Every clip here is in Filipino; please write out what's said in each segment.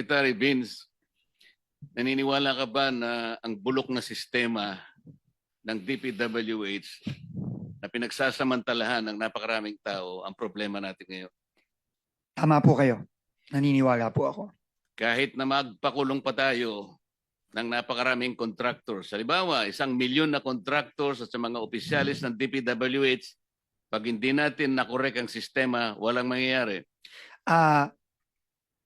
Secretary Vince, naniniwala ka ba na ang bulok na sistema ng DPWH na pinagsasamantalahan ng napakaraming tao ang problema natin ngayon? Tama po kayo. Naniniwala po ako. Kahit na magpakulong pa tayo ng napakaraming contractors. Halimbawa, isang milyon na contractors at sa mga opisyalis ng DPWH, pag hindi natin nakorek ang sistema, walang mangyayari. Ah,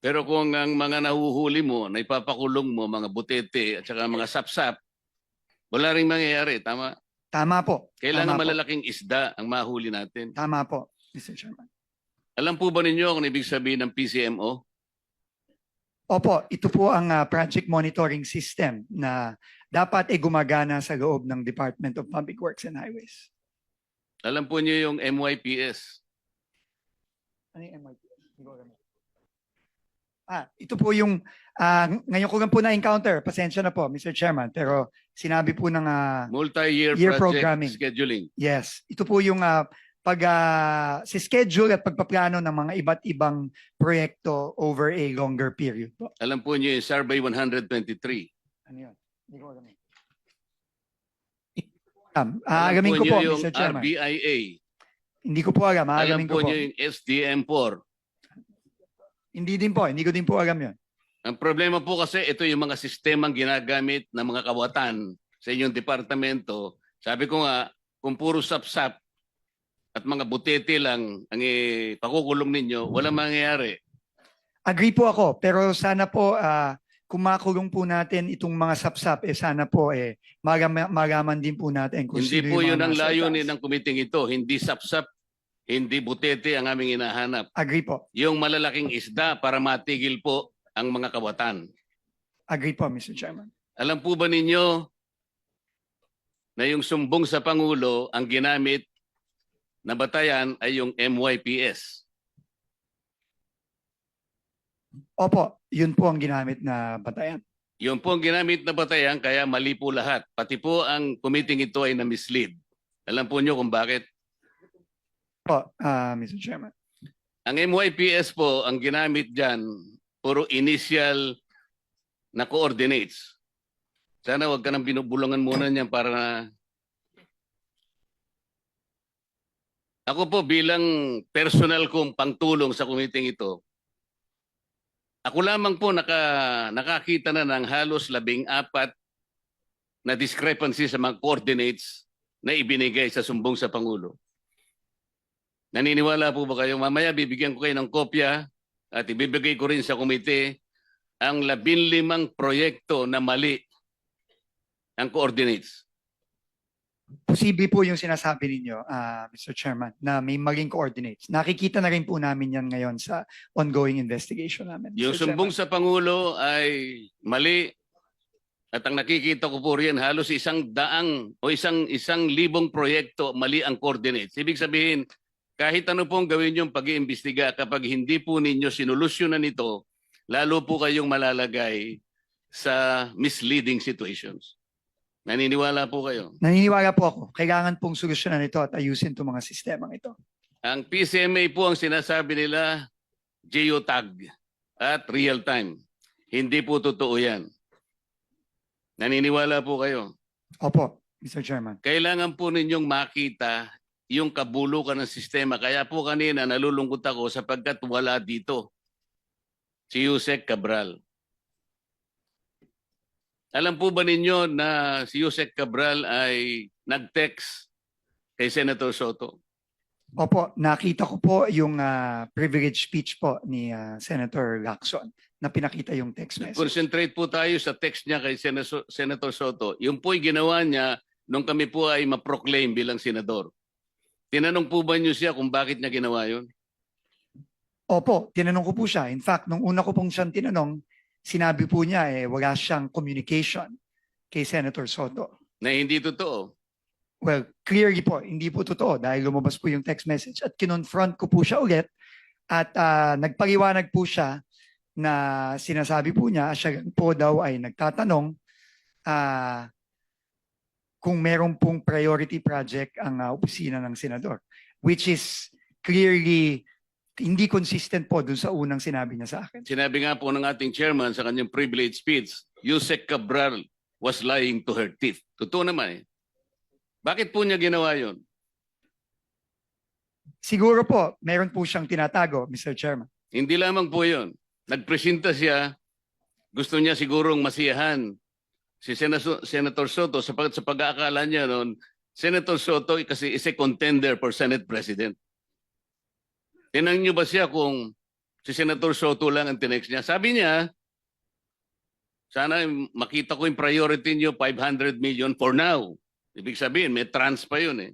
Pero kung ang mga nahuhuli mo, na ipapakulong mo, mga butete at saka mga sapsap, wala rin mangyayari. Tama? Tama po. Kailangan Tama po. malalaking isda ang mahuli natin. Tama po, Mr. Chairman. Alam po ba ninyo kung ibig sabihin ng PCMO? Opo, ito po ang ah, project monitoring system na dapat ay gumagana sa loob ng Department of Public Works and Highways. Alam po niyo yung MYPS. Ano yung MIT? Hindi ko alam. Ah, ito po yung ah, ngayon ko lang po na-encounter. Pasensya na po, Mr. Chairman. Pero sinabi po ng ah, Multi-year Year project programming. scheduling. Yes, ito po yung ah, pag ah, si schedule at pagpaplano ng mga iba't ibang proyekto over a longer period po. Alam po niyo yung Survey 123. Ano yun? Hindi ko alam. Um, Alam aalamin ko niyo po, yung Mr. Chairman. RBIA. Hindi ko po alam. Alam Aalamin po ko po. niyo yung SDM4. Hindi din po. Hindi ko din po alam yun. Ang problema po kasi ito yung mga sistemang ginagamit ng mga kawatan sa inyong departamento. Sabi ko nga, kung puro sapsap at mga butete lang ang ipakukulong ninyo, walang mangyayari. Agree po ako. Pero sana po, ah, kung makulong po natin itong mga sapsap, eh sana po eh, magama- magaman din po natin kung Hindi sino po yung yun mga ang nasa layunin ng kumiting ito. Hindi sapsap, hindi butete ang aming hinahanap. Agree po. Yung malalaking isda para matigil po ang mga kawatan. Agree po, Mr. Chairman. Alam po ba ninyo na yung sumbong sa Pangulo ang ginamit na batayan ay yung MYPS? Opo, yun po ang ginamit na batayan. Yun po ang ginamit na batayan kaya mali po lahat. Pati po ang committing ito ay na-mislead. Alam po nyo kung bakit? Po, ah, Mr. Chairman. Ang MYPS po, ang ginamit dyan, puro initial na coordinates. Sana wag ka nang binubulungan muna niyan para na... Ako po bilang personal kong pangtulong sa kumiting ito, ako lamang po naka, nakakita na ng halos labing apat na discrepancy sa mga coordinates na ibinigay sa sumbong sa Pangulo. Naniniwala po ba kayo? Mamaya bibigyan ko kayo ng kopya at ibibigay ko rin sa komite ang labinlimang proyekto na mali ang coordinates. Posible po yung sinasabi ninyo, ah, Mr. Chairman, na may maling coordinates. Nakikita na rin po namin yan ngayon sa ongoing investigation namin. Mr. Yung sumbong sa Pangulo ay mali at ang nakikita ko po riyan halos isang daang o isang isang libong proyekto mali ang coordinates. Ibig sabihin, kahit ano pong gawin yung pag-iimbestiga kapag hindi po ninyo sinolusyonan ito, lalo po kayong malalagay sa misleading situations. Naniniwala po kayo? Naniniwala po ako, kailangan pong solusyonan ito at ayusin itong mga sistemang ito. Ang PCMA po ang sinasabi nila geotag at real time. Hindi po totoo yan. Naniniwala po kayo. Opo, Mr. Chairman. Kailangan po ninyong makita yung kabulukan ng sistema. Kaya po kanina nalulungkot ako sapagkat wala dito si Yusek Cabral. Alam po ba ninyo na si Yusek Cabral ay nag-text kay Senator Soto? Opo, nakita ko po yung ah, privilege speech po ni ah, Senator Lacson na pinakita yung text message. Concentrate po tayo sa text niya kay Senator, Senator Soto. Yung po'y ginawa niya nung kami po ay ma-proclaim bilang senador. Tinanong po ba niyo siya kung bakit niya ginawa yun? Opo, tinanong ko po siya. In fact, nung una ko pong siyang tinanong, sinabi po niya eh wala siyang communication kay Senator Soto. Na hindi totoo. Well, clearly po, hindi po totoo dahil lumabas po yung text message at kinonfront ko po siya ulit at ah, nagpaliwanag po siya na sinasabi po niya, siya po daw ay nagtatanong ah, kung meron pong priority project ang ah, opisina ng senador, which is clearly hindi consistent po dun sa unang sinabi niya sa akin. Sinabi nga po ng ating chairman sa kanyang privilege speech, Yusek Cabral was lying to her teeth. Totoo naman eh. Bakit po niya ginawa yun? Siguro po, meron po siyang tinatago, Mr. Chairman. Hindi lamang po yun. Nagpresenta siya, gusto niya sigurong masiyahan si Senator, Senator Soto sapagkat sa pag-aakala niya noon, Senator Soto kasi is a contender for Senate President. Tinanong niyo ba siya kung si Senator Soto lang ang tinext niya? Sabi niya, sana makita ko yung priority niyo 500 million for now. Ibig sabihin, may trans pa yun eh.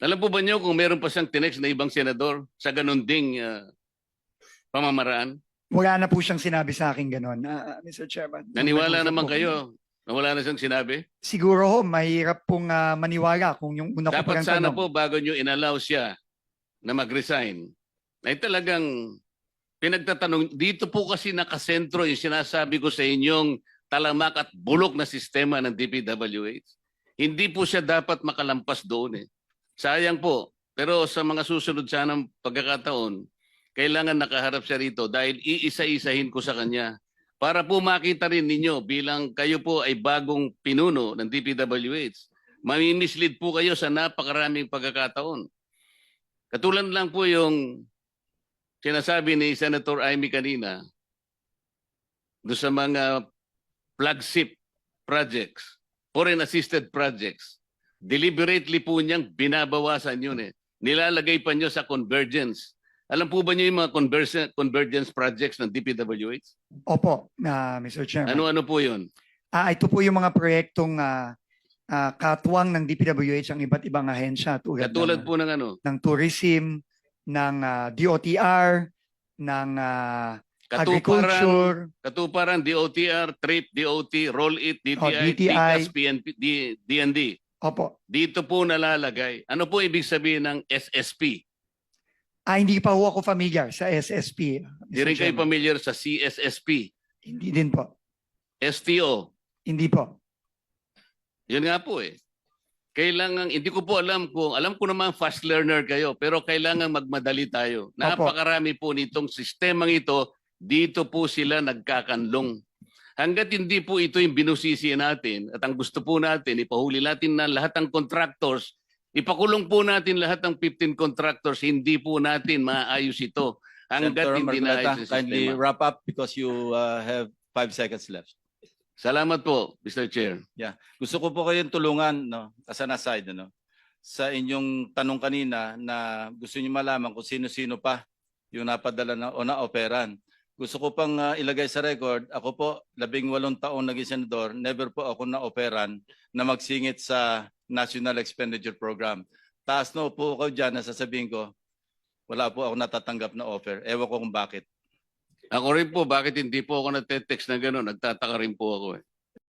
Alam po ba niyo kung meron pa siyang tinext na ibang senador sa ganun ding ah, pamamaraan? Wala na po siyang sinabi sa akin ganun, ah, Mr. Chairman. Naniwala Nag-usap naman po kayo na wala na siyang sinabi? Siguro ho, mahirap pong ah, maniwala kung yung una ko Dapat parang sana tanong. po bago nyo inallow siya na mag-resign, ay talagang pinagtatanong, dito po kasi nakasentro yung sinasabi ko sa inyong talamak at bulok na sistema ng DPWH. Hindi po siya dapat makalampas doon eh. Sayang po. Pero sa mga susunod sanang pagkakataon, kailangan nakaharap siya rito dahil iisa-isahin ko sa kanya para po makita rin ninyo bilang kayo po ay bagong pinuno ng DPWH. Mamimislead po kayo sa napakaraming pagkakataon. Katulad lang po yung sinasabi ni Senator Amy kanina do sa mga flagship projects, foreign assisted projects. Deliberately po niyang binabawasan yun eh. Nilalagay pa niyo sa convergence. Alam po ba niyo yung mga convergence, convergence projects ng DPWH? Opo, ah, Mr. Chairman. Ano-ano po yun? Ah, ito po yung mga proyektong ah, ah, katuwang ng DPWH ang iba't ibang ahensya tulad, Katulad ng, po ng ano? ng tourism, ng ah, DOTR, ng ah, Katuparan, agriculture, katuparan, DOTR, TRIP, DOT, Roll It, DTI, Oh, DTI. TICAS, PNP, D- DND. opo. Dito po nalalagay. Ano po ibig sabihin ng SSP? Ah, hindi pa ho ako familiar sa SSP. Mr. Di rin kayo Chairman. familiar sa CSSP, Hindi din po. STO. Hindi po. Yun nga po eh. Kailangan, hindi ko po alam kung, alam ko naman fast learner kayo, pero kailangan magmadali tayo. Napakarami po nitong sistemang ito, dito po sila nagkakanlong. Hanggat hindi po ito yung binusisi natin at ang gusto po natin, ipahuli natin na lahat ng contractors, ipakulong po natin lahat ng 15 contractors, hindi po natin maayos ito. Hanggat Senator hindi Marcoleta, naayos yung kindly sistema. wrap up because you uh, have five seconds left. Salamat po, Mr. Chair. Gusto ko po kayong tulungan, no, as an aside, ano, sa inyong tanong kanina na gusto niyo malaman kung sino-sino pa yung napadala na, o na-operan. Gusto ko pang uh, ilagay sa record, ako po, labing walong taon naging senador, never po ako na-operan na magsingit sa National Expenditure Program. Taas na po ako dyan na sasabihin ko, wala po ako natatanggap na offer. Ewan ko kung bakit. Ako rin po, bakit hindi po ako nagte-text na gano'n? Nagtataka rin po ako eh.